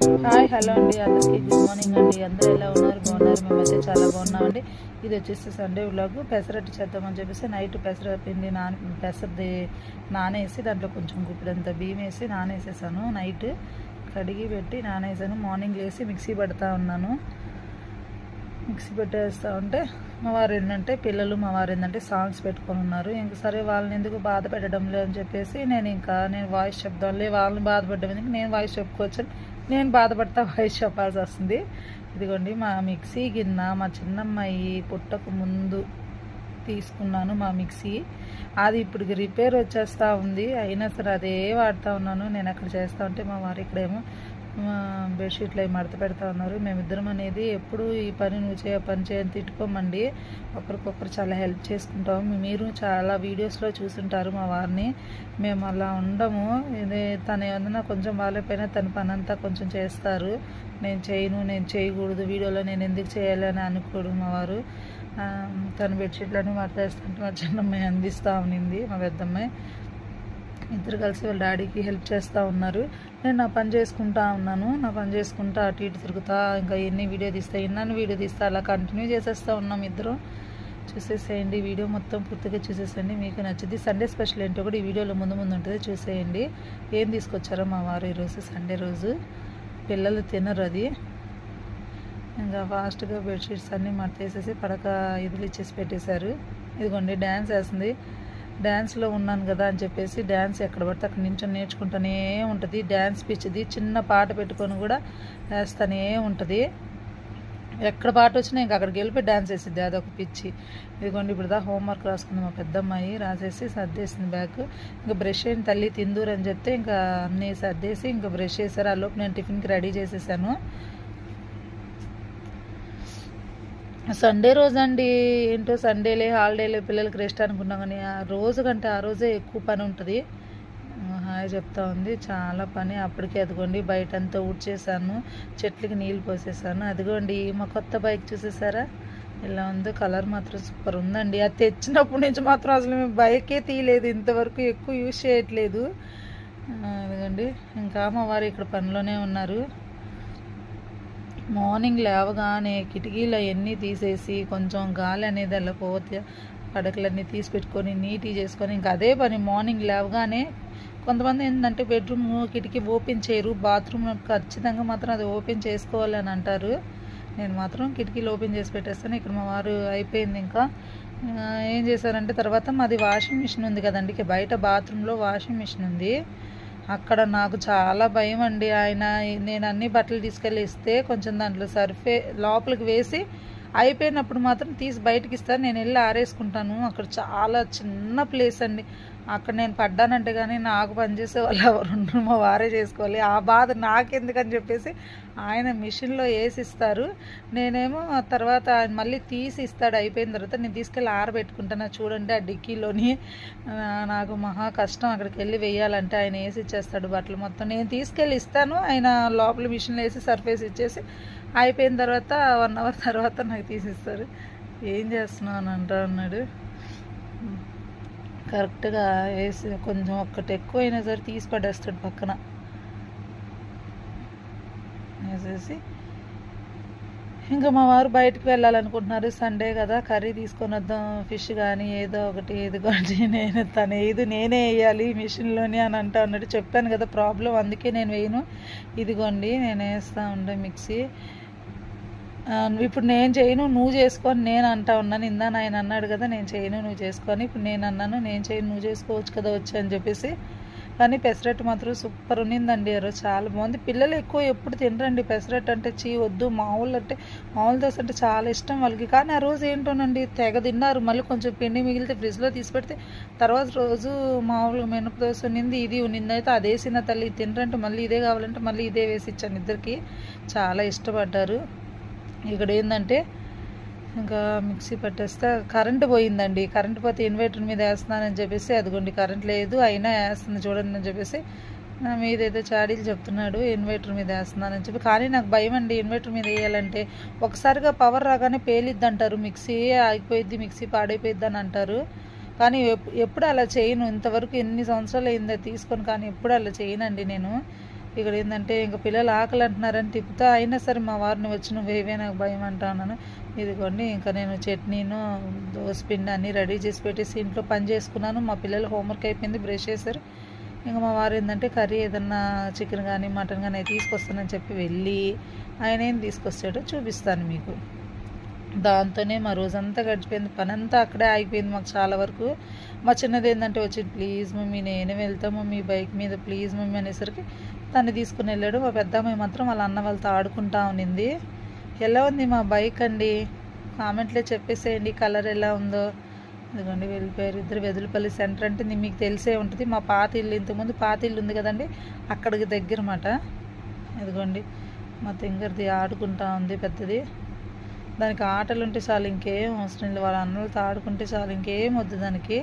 Hi hello అండి. అందరికీ good morning అండి. అందరూ ఎలా ఉన్నారు? బాగున్నారు? మేమైతే చాలా బాగున్నామండి. ఇది వచ్చేసి సండే వ్లాగ్. పెసరట్టు చేద్దామని చెప్పేసి నైట్ పెసర పిండి నాన పెసరది నానేసి దాంట్లో కొంచెం గుప్పిడంత బియ్యం వేసి నానేసేసాను. నైట్ కడిగి పెట్టి నానేసాను. మార్నింగ్ లేసి మిక్సీ పెడతా ఉన్నాను. మిక్సీ పెట్టేస్తూ ఉంటే మా వారు ఏంటంటే పిల్లలు మా వారు ఏంటంటే సాంగ్స్ పెట్టుకొని ఉన్నారు. ఇంక సరే వాళ్ళని ఎందుకు బాధ పెట్టడం లేదని చెప్పేసి నేను ఇంకా నేను వాయిస్ చెప్దాంలే వాళ్ళని బాధ పెట్టడం ఎందుకు? నేను వాయిస్ చెప్పుకోవచ్చు నేను బాధపడతా వాయిస్ చెప్పాల్సి వస్తుంది ఇదిగోండి మా మిక్సీ గిన్నె మా చిన్నమ్మాయి పుట్టకు ముందు తీసుకున్నాను మా మిక్సీ. అది ఇప్పుడు రిపేర్ వచ్చేస్తూ ఉంది. అయినా సరే అదే వాడుతూ ఉన్నాను. నేను అక్కడ చేస్తూ ఉంటే మా వారు ఇక్కడేమో బెడ్షీట్లు అవి మడత పెడతా ఉన్నారు. మేమిద్దరం అనేది ఎప్పుడు ఈ పని నువ్వు చేయ పని చేయని తిట్టుకోమండి. ఒకరికొకరు చాలా హెల్ప్ చేసుకుంటాము. మీరు చాలా వీడియోస్లో చూసుంటారు మా వారిని. మేము అలా ఉండము. ఇది తను ఏమన్నా కొంచెం బాగాలేకపోయినా తన పని అంతా కొంచెం చేస్తారు. నేను చేయను నేను చేయకూడదు. వీడియోలో నేను ఎందుకు చేయాలి అని అనుకోడు మా వారు. తన బెడ్షీట్లన్నీ మడతేస్తుంటే మా చిన్నమ్మాయి అందిస్తూ ఉన్నింది మా పెద్దమ్మాయి. ఇద్దరు కలిసి వాళ్ళ డాడీకి హెల్ప్ చేస్తూ ఉన్నారు. నేను నా పని చేసుకుంటా ఉన్నాను. నా పని చేసుకుంటా అటు ఇటు తిరుగుతా ఇంకా ఎన్ని వీడియో తీస్తా ఎన్నని వీడియో తీస్తా అలా కంటిన్యూ చేసేస్తూ ఉన్నాం ఇద్దరం. చూసేసేయండి వీడియో మొత్తం పూర్తిగా చూసేసేయండి. మీకు నచ్చింది సండే స్పెషల్ ఏంటో కూడా ఈ వీడియోలో ముందు ముందు ఉంటుంది. చూసేయండి. ఏం తీసుకొచ్చారో మా వారు ఈరోజు సండే రోజు. పిల్లలు తినరు అది. ఇంకా ఫాస్ట్గా బెడ్షీట్స్ అన్నీ మడతేసేసి పడక ఇదిలు ఇచ్చేసి పెట్టేశారు. ఇదిగోండి డ్యాన్స్ వేస్తుంది. డ్యాన్స్లో ఉన్నాను కదా అని చెప్పేసి డ్యాన్స్ ఎక్కడ పడితే అక్కడ నించొని నేర్చుకుంటూనే ఉంటుంది. డ్యాన్స్ పిచ్చిది. చిన్న పాట పెట్టుకొని కూడా వేస్తూనే ఉంటుంది. ఎక్కడ పాట వచ్చినా ఇంకా అక్కడికి వెళ్ళిపోయి డ్యాన్స్ వేసిద్ది. అదొక పిచ్చి. ఇదిగోండి ఇప్పుడు దా హోంవర్క్ రాసుకుంది. మా పెద్దమ్మాయి రాసేసి సర్దేసింది బ్యాగ్ ఇంకా బ్రష్ అయిన తల్లి తిందూరు అని చెప్తే ఇంకా అన్నీ సర్దేసి ఇంకా బ్రష్ చేశారు ఆ లోపు నేను టిఫిన్కి రెడీ చేసేసాను. సండే రోజు అండి ఏంటో సండేలే హాలిడేలే పిల్లలకి రెస్ట్ అనుకున్నాం కానీ ఆ రోజు కంటే ఆ రోజే ఎక్కువ పని ఉంటుంది. హాయ్ చెప్తా ఉంది. చాలా పని. అప్పటికే అదిగోండి బయట అంతా ఊడ్చేసాను. చెట్లకి నీళ్ళు పోసేసాను. అదిగోండి మా కొత్త బైక్ చూసేసారా? ఇలా ఉందో కలర్ మాత్రం సూపర్ ఉందండి. అది తెచ్చినప్పటి నుంచి మాత్రం అసలు మేము బైకే తీయలేదు. ఇంతవరకు ఎక్కువ యూజ్ చేయట్లేదు. అదిగోండి ఇంకా మా వారు ఇక్కడ పనిలోనే ఉన్నారు. మార్నింగ్ లేవగానే కిటికీలు అవన్నీ తీసేసి కొంచెం గాలి అనేది అలా పోతే పడకలన్నీ తీసి పెట్టుకొని నీట్గా చేసుకొని ఇంకా అదే పని మార్నింగ్ లేవగానే కొంతమంది ఏంటంటే బెడ్రూమ్ కిటికీ ఓపెన్ చేయరు బాత్రూమ్ ఖచ్చితంగా మాత్రం అది ఓపెన్ చేసుకోవాలని అంటారు. నేను మాత్రం కిటికీలు ఓపెన్ చేసి పెట్టేస్తాను. ఇక్కడ మా వారు అయిపోయింది ఇంకా. ఏం చేశారంటే తర్వాత మాది వాషింగ్ మిషన్ ఉంది కదండి బయట బాత్రూంలో వాషింగ్ మిషన్ ఉంది. అక్కడ నాకు చాలా భయం అండి ఆయన నేను అన్ని బట్టలు తీసుకెళ్ళి ఇస్తే కొంచెం దాంట్లో సర్ఫే లోపలికి వేసి అయిపోయినప్పుడు మాత్రం తీసి బయటకి ఇస్తాను నేను వెళ్ళి ఆరేసుకుంటాను. అక్కడ చాలా చిన్న ప్లేస్ అండి. అక్కడ నేను పడ్డానంటే కానీ నాకు పనిచేసే వాళ్ళు ఎవరు ఉండరు. మా వారే చేసుకోవాలి. ఆ బాధ నాకెందుకని చెప్పేసి ఆయన మిషన్లో వేసి ఇస్తారు నేనేమో ఆ తర్వాత ఆయన మళ్ళీ తీసి ఇస్తాడు. అయిపోయిన తర్వాత నేను తీసుకెళ్ళి ఆరబెట్టుకుంటాను. చూడండి ఆ డిక్కీలోని నాకు మహా కష్టం అక్కడికి వెళ్ళి వేయాలంటే ఆయన వేసి ఇచ్చేస్తాడు బట్టలు మొత్తం. నేను తీసుకెళ్ళి ఇస్తాను. ఆయన లోపల మిషన్లో వేసి సర్ఫేస్ ఇచ్చేసి అయిపోయిన తర్వాత వన్ అవర్ తర్వాత నాకు తీసిస్తారు. ఏం చేస్తున్నావు అని అంటా అన్నాడు. కరెక్ట్గా వేసి కొంచెం ఒక్కటి ఎక్కువ సరే తీసి పడేస్తాడు పక్కన. వేసేసి ఇంకా మా వారు బయటకు వెళ్ళాలనుకుంటున్నారు. సండే కదా కర్రీ తీసుకొని వద్దాం ఫిష్ కానీ ఏదో ఒకటి ఏది కానీ నేను తను ఏది నేనే వేయాలి మిషన్లోని అని అంటా ఉన్నట్టు చెప్పాను కదా ప్రాబ్లం అందుకే నేను వేయను. ఇదిగోండి నేను వేస్తూ ఉండే మిక్సీ. ఇప్పుడు నేను చేయను నువ్వు చేసుకొని నేను అంటా ఉన్నాను ఇందా ఆయన అన్నాడు కదా నేను చేయను నువ్వు చేసుకొని ఇప్పుడు నేను అన్నాను నేను చేయను నువ్వు చేసుకోవచ్చు కదా వచ్చి అని చెప్పేసి. కానీ పెసరట్టు మాత్రం సూపర్ ఉన్నిందండి ఆ చాలా బాగుంది. పిల్లలు ఎక్కువ ఎప్పుడు తినరండి పెసరట్టు అంటే చీ వద్దు. మామూలు అంటే మామూలు దోశ అంటే చాలా ఇష్టం వాళ్ళకి. కానీ ఆ రోజు ఏంటోనండి తెగ తిన్నారు. మళ్ళీ కొంచెం పిండి మిగిలితే ఫ్రిడ్జ్లో తీసి పెడితే తర్వాత రోజు మామూలుగా మినప దోశ ఉన్నింది ఇది ఉన్నింది. అయితే అదే చిన్న తల్లి తినరంటే మళ్ళీ ఇదే కావాలంటే మళ్ళీ ఇదే వేసి ఇచ్చాను ఇద్దరికి. చాలా ఇష్టపడ్డారు. ఇక్కడ ఏంటంటే ఇంకా మిక్సీ పట్టేస్తే కరెంటు పోయిందండి. కరెంట్ పోతే ఇన్వర్టర్ మీద వేస్తున్నానని చెప్పేసి అదిగోండి కరెంట్ లేదు అయినా వేస్తుంది చూడండి అని చెప్పేసి నా మీద ఏదో చాడీలు చెప్తున్నాడు ఇన్వర్టర్ మీద వేస్తున్నానని చెప్పి. కానీ నాకు భయం అండి ఇన్వర్టర్ మీద వేయాలంటే. ఒకసారిగా పవర్ రాగానే పేలిద్ది అంటారు మిక్సీ ఆగిపోయిద్ది మిక్సీ పాడైపోయిద్ది అని అంటారు. కానీ ఎప్పుడు అలా చేయను. ఇంతవరకు ఎన్ని సంవత్సరాలు అయిందో తీసుకొని కానీ ఎప్పుడు అలా చేయనండి నేను. ఇక్కడ ఏంటంటే ఇంకా పిల్లలు ఆకలి అంటున్నారని తిప్పుతా అయినా సరే మా వారిని వచ్చి నువ్వు వేవే నాకు భయం అంటున్నాను ఇదిగోండి ఇంకా నేను చట్నీను దోశ పిండి అన్నీ రెడీ చేసి పెట్టేసి ఇంట్లో పని చేసుకున్నాను. మా పిల్లలు హోంవర్క్ అయిపోయింది బ్రష్ చేశారు. ఇంకా మా వారు ఏంటంటే కర్రీ ఏదన్నా చికెన్ కానీ మటన్ కానీ తీసుకొస్తానని చెప్పి వెళ్ళి ఆయన ఏం తీసుకొస్తాడో చూపిస్తాను మీకు. దాంతోనే మా రోజంతా గడిచిపోయింది. పని అంతా అక్కడే ఆగిపోయింది మాకు చాలా వరకు. మా చిన్నది ఏంటంటే వచ్చి ప్లీజ్ మమ్మీ నేనే వెళ్తా మమ్మీ బైక్ మీద ప్లీజ్ మమ్మీ అనేసరికి తను తీసుకుని వెళ్ళాడు. మా పెద్దమ్మాయి మాత్రం వాళ్ళ అన్న వాళ్ళతో ఆడుకుంటా ఉన్నింది ఎలా ఉంది మా బైక్ అండి? కామెంట్లో చెప్పేసేయండి కలర్ ఎలా ఉందో. ఎందుకండి వెళ్ళిపోయారు ఇద్దరు వెదులుపల్లి సెంటర్ అంటే మీకు తెలిసే ఉంటుంది. మా పాత ఇల్లు ఇంతకుముందు పాత ఇల్లు ఉంది కదండి అక్కడికి దగ్గర మాట ఇదిగోండి మా తింగర్ది ఆడుకుంటా ఉంది పెద్దది. దానికి ఆటలు ఉంటే చాలు ఇంకేం అవసరం లేదు. వాళ్ళ అన్నలతో ఆడుకుంటే చాలు ఇంకేం వద్దు దానికి.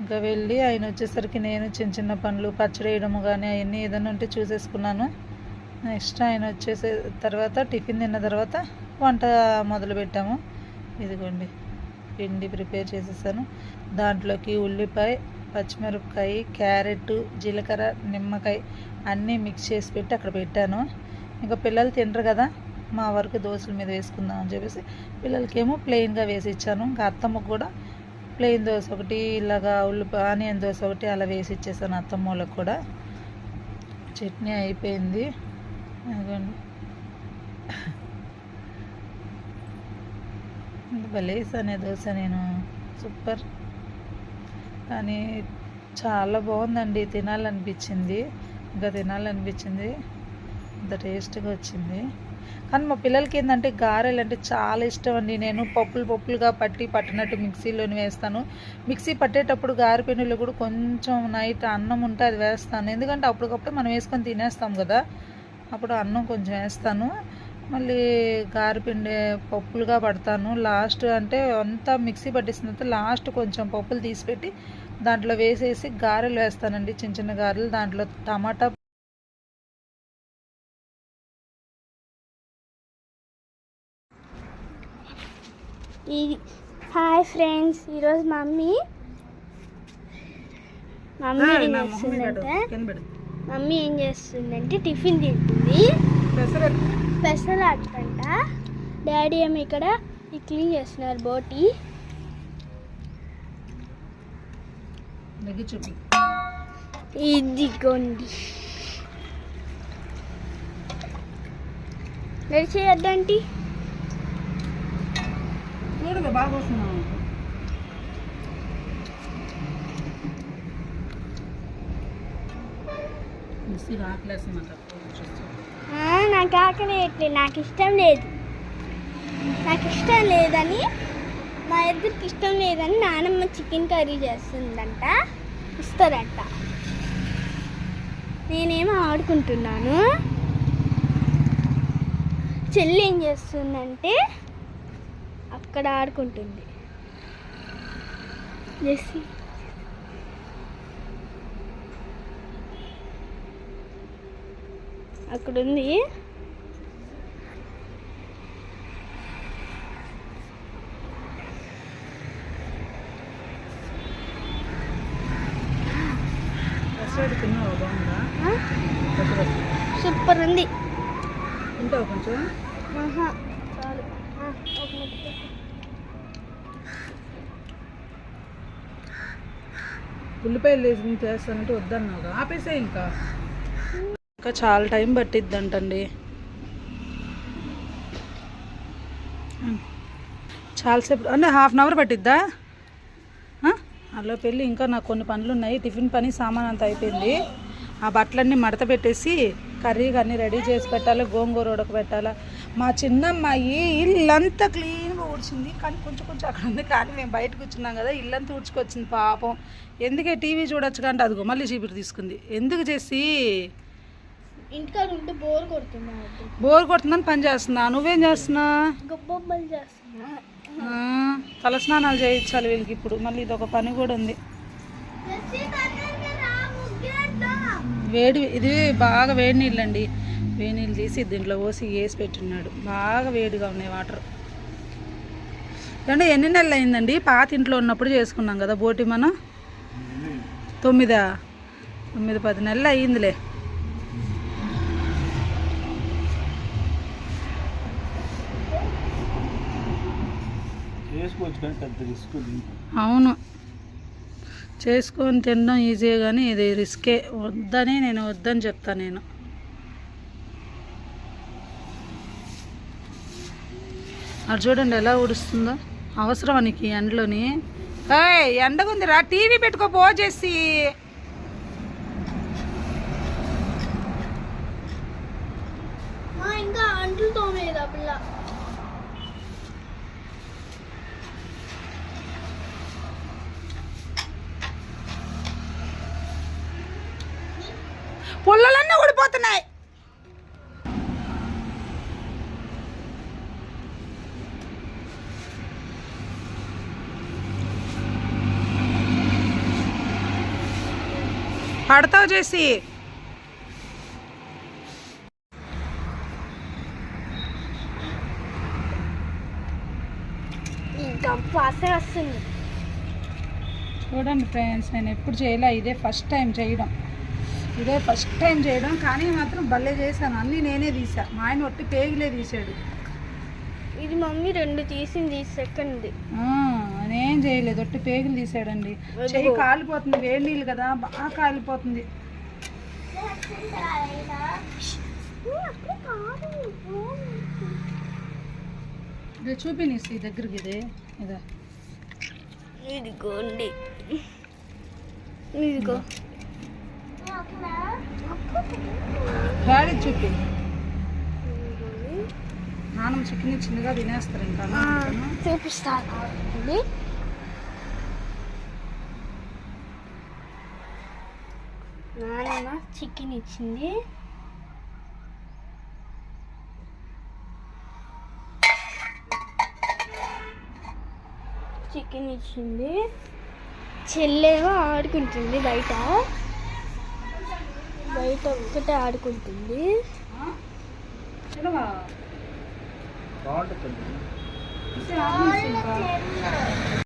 ఇంకా వెళ్ళి ఆయన వచ్చేసరికి నేను చిన్న చిన్న పనులు పచ్చడి వేయడము కానీ అవన్నీ ఏదైనా ఉంటే చూసేసుకున్నాను. నెక్స్ట్ ఆయన వచ్చేసే తర్వాత టిఫిన్ తిన్న తర్వాత వంట మొదలు పెట్టాము. ఇదిగోండి పిండి ప్రిపేర్ చేసేసాను. దాంట్లోకి ఉల్లిపాయ పచ్చిమిరపకాయ క్యారెట్ జీలకర్ర నిమ్మకాయ అన్నీ మిక్స్ చేసి పెట్టి అక్కడ పెట్టాను. ఇంకా పిల్లలు తినరు కదా. మా వరకు దోశల మీద వేసుకుందాం అని చెప్పేసి పిల్లలకేమో ప్లెయిన్గా వేసి ఇచ్చాను. ఇంకా అత్తమ్మకు కూడా ప్లెయిన్ దోశ ఒకటి ఇలాగా ఉల్లిపాయ ఆనియన్ దోశ ఒకటి అలా వేసి ఇచ్చేసాను అత్తమ్మలకు కూడా. చట్నీ అయిపోయింది. అదిగోండి. భలేసానే దోశ నేను. సూపర్. కానీ చాలా బాగుందండి. తినాలనిపించింది. ఇంకా తినాలనిపించింది. అంత టేస్ట్గా వచ్చింది. కానీ మా పిల్లలకి ఏంటంటే గారెలు అంటే చాలా ఇష్టం అండి. నేను పప్పులు పప్పులుగా పట్టి పట్టినట్టు మిక్సీలోని వేస్తాను. మిక్సీ పట్టేటప్పుడు గారె పిండిలో కూడా కొంచెం నైట్ అన్నం ఉంటే అది వేస్తాను. ఎందుకంటే అప్పటికప్పుడు మనం వేసుకొని తినేస్తాం కదా. అప్పుడు అన్నం కొంచెం వేస్తాను. మళ్ళీ గారెపిండి పప్పులుగా పడతాను. లాస్ట్ అంటే అంతా మిక్సీ పట్టేసిన తర్వాత లాస్ట్ కొంచెం పప్పులు తీసిపెట్టి దాంట్లో వేసేసి గారెలు వేస్తానండి. చిన్న చిన్న గారెలు దాంట్లో టమాటా ఇది హాయ్ ఫ్రెండ్స్ ఈరోజు మమ్మీ మమ్మీ ఏం చేస్తుందంటే మమ్మీ ఏం చేస్తుందంటే టిఫిన్ తింటుంది. పెసరట్టు అంట డాడీ ఏమో ఇక్కడ ఈ క్లీన్ చేస్తున్నారు బోటి. ఇదిగోండి. నడిచేయద్దంటి బాగా రాట్లేసిందంట నాకు ఆకలి వేయట్లేదు నాకు ఇష్టం లేదు. నాకు ఇష్టం లేదని మా ఇద్దరికి ఇష్టం లేదని నానమ్మ చికెన్ కర్రీ చేస్తుందంట ఇస్తారంట నేనేమో ఆడుకుంటున్నాను. చెల్లి ఏం చేస్తుందంటే అక్కడ ఆడుకుంటుంది. జెస్సీ. అక్కడ ఉంది పెసరట్టు తిన్నావు బాగుందా ఆ? పెసరట్టు సూపర్ ఉంది తింటావు కొంచెం ఆహా, చాలు ఆ, ఒక ముద్ద. ఉల్లిపాయలు వేసి చేస్తానంటే వద్దన్నావు ఆపేసే ఇంకా. ఇంకా చాలా టైం పట్టిద్దంటండి. చాలాసేపు అంటే హాఫ్ అన్ అవర్ పట్టిద్దా? ఆ? అలా పెళ్ళి ఇంకా నాకు కొన్ని పనులు ఉన్నాయి టిఫిన్ పని సామాన్ అంతా అయిపోయింది. ఆ బట్టలన్నీ మడత పెట్టేసి కర్రీ అన్నీ రెడీ చేసి పెట్టాలి గోంగూర ఉడకబెట్టాలి మా చిన్నమ్మాయి ఇల్లంతా క్లీన్గా ఊడ్చింది. కానీ కొంచెం కొంచెం అక్కడ ఉంది. కానీ మేము బయట కూర్చున్నాం కదా ఇల్లంతా ఊడ్చుకొచ్చింది పాపం. ఎందుకే టీవీ చూడొచ్చు కంటే అదిగో మళ్ళీ చీపిరి తీసుకుంది. ఎందుకు చేసి? ఇంటికాడ ఉంటే బోర్ కొడుతున్నా బోర్ కొడుతుందని పని చేస్తున్నా. నువ్వేం చేస్తున్నా? తలస్నానాలు చేయించాలి వీళ్ళకి ఇప్పుడు. మళ్ళీ ఇది ఒక పని కూడా ఉంది. వేడి ఇది బాగా వేడి నీళ్ళు అండి వేడి నీళ్ళు తీసి దీంట్లో పోసి వేసి పెట్టున్నాడు. బాగా వేడిగా ఉన్నాయి వాటర్. అంటే ఎన్ని నెలలు అయిందండి? పాత ఇంట్లో ఉన్నప్పుడు చేసుకున్నాం కదా బోటి మనం? తొమ్మిదా? తొమ్మిది పది నెలలు అయ్యిందిలే. అవును. చేసుకొని తినడం ఈజీ కానీ ఇది రిస్కే వద్దని నేను వద్దని చెప్తా నేను. అది చూడండి ఎలా ఊడుస్తుందో. అవసరం అనికి ఎండలోని. ఎండగుందిరా టీవీ పెట్టుకో పోజేసి ఇంకా అంట్లు పిల్ల. ఊడిపోతున్నాయి పడతావు చేసి చూడండి ఫ్రెండ్స్ నేను ఎప్పుడు చేయలే ఇదే ఫస్ట్ టైం చేయడం. ఇదే ఫస్ట్ టైం చేయడం కానీ మాత్రం భలే చేశాను. అన్నీ నేనే తీసా మా ఆయన ఒట్టి పేగులే తీసాడు ఇది మమ్మీ రెండు తీసింది సెకండ్ నేనేం చేయలేదు. ఒట్టి పేగులు తీసాడండి. చెయ్యి కాలిపోతుంది. వేడి నీళ్ళు కదా బాగా కాలిపోతుంది. ఇది చూపినిసి దగ్గరికి ఇది. ఇదా. ఇదిగోండి. ఇదిగో. గాడి చూపి నాన్నమ్మ చికెన్ చిన్నగా తినేస్తారు ఇంకా. చూపిస్తాను. ఇది నాన్నమ్మ చికెన్ ఇచ్చింది. చికెన్ ఇచ్చింది. చెల్లేమో ఆడుకుంటుంది బయట. బయట ఒక్కటే ఆడుకుంటుంది? బాగుంటుంది.